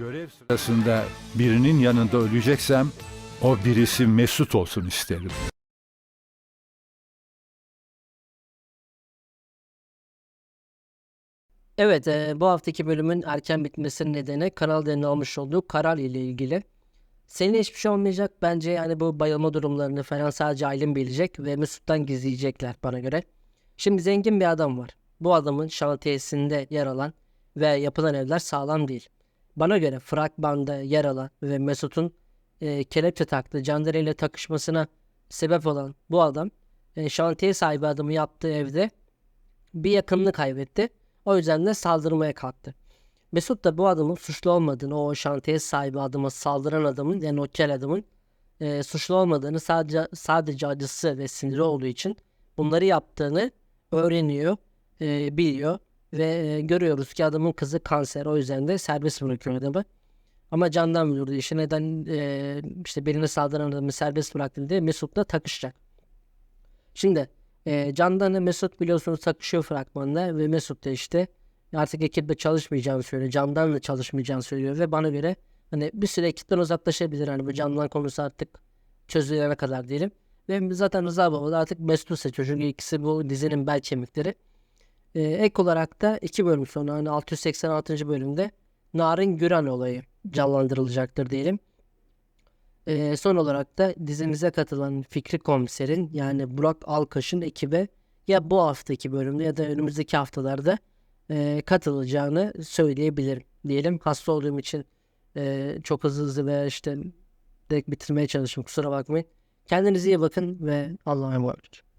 görev sırasında birinin yanında öleceksem o birisi Mesut olsun isterim. Evet, eee, bu haftaki bölümün erken bitmesinin nedeni Kanal D'nin almış olduğu karar ile ilgili. Senin hiçbir şey olmayacak. Bence yani bu bayılma durumlarını falan sadece Aylin bilecek ve Mesut'tan gizleyecekler bana göre. Şimdi zengin bir adam var. Bu adamın şantiyesinde yer alan ve yapılan evler sağlam değil. Bana göre fragmanda yer alan ve Mesut'un eee kelepçe taktığı Candere ile takışmasına sebep olan bu adam eee, şantiye sahibi adamı yaptığı evde bir yakınını kaybetti. O yüzden de saldırmaya kalktı. Mesut da bu adamın suçlu olmadığını, o şantiye sahibi adama saldıran adamın yani o kel adamın e, suçlu olmadığını sadece sadece acısı ve siniri olduğu için bunları yaptığını öğreniyor, e, biliyor ve e, görüyoruz ki adamın kızı kanser. O yüzden de serbest bırakıyor adamı. Ama candan vurdu işi. Neden e, işte birine saldıran adamı serbest bıraktı diye Mesut'la takışacak. Şimdi e, Candan'la Mesut biliyorsunuz takışıyor fragmanda ve Mesut da işte artık ekiple çalışmayacağını söylüyor. Candan'la çalışmayacağını söylüyor ve bana göre hani bir süre ekipten uzaklaşabilir. Hani bu Candan konusu artık çözülene kadar diyelim. Ve zaten Rıza Baba da artık Mesut'u seçiyor. Çünkü ikisi bu dizinin bel kemikleri. E, ek olarak da iki bölüm sonra hani 686. bölümde Narin Güran olayı canlandırılacaktır diyelim. Ee, son olarak da dizimize katılan Fikri Komiser'in yani Burak Alkaş'ın ekibe ya bu haftaki bölümde ya da önümüzdeki haftalarda e, katılacağını söyleyebilirim diyelim. Hasta olduğum için e, çok hızlı hızlı ve işte direkt bitirmeye çalıştım kusura bakmayın. Kendinize iyi bakın ve Allah'a emanet.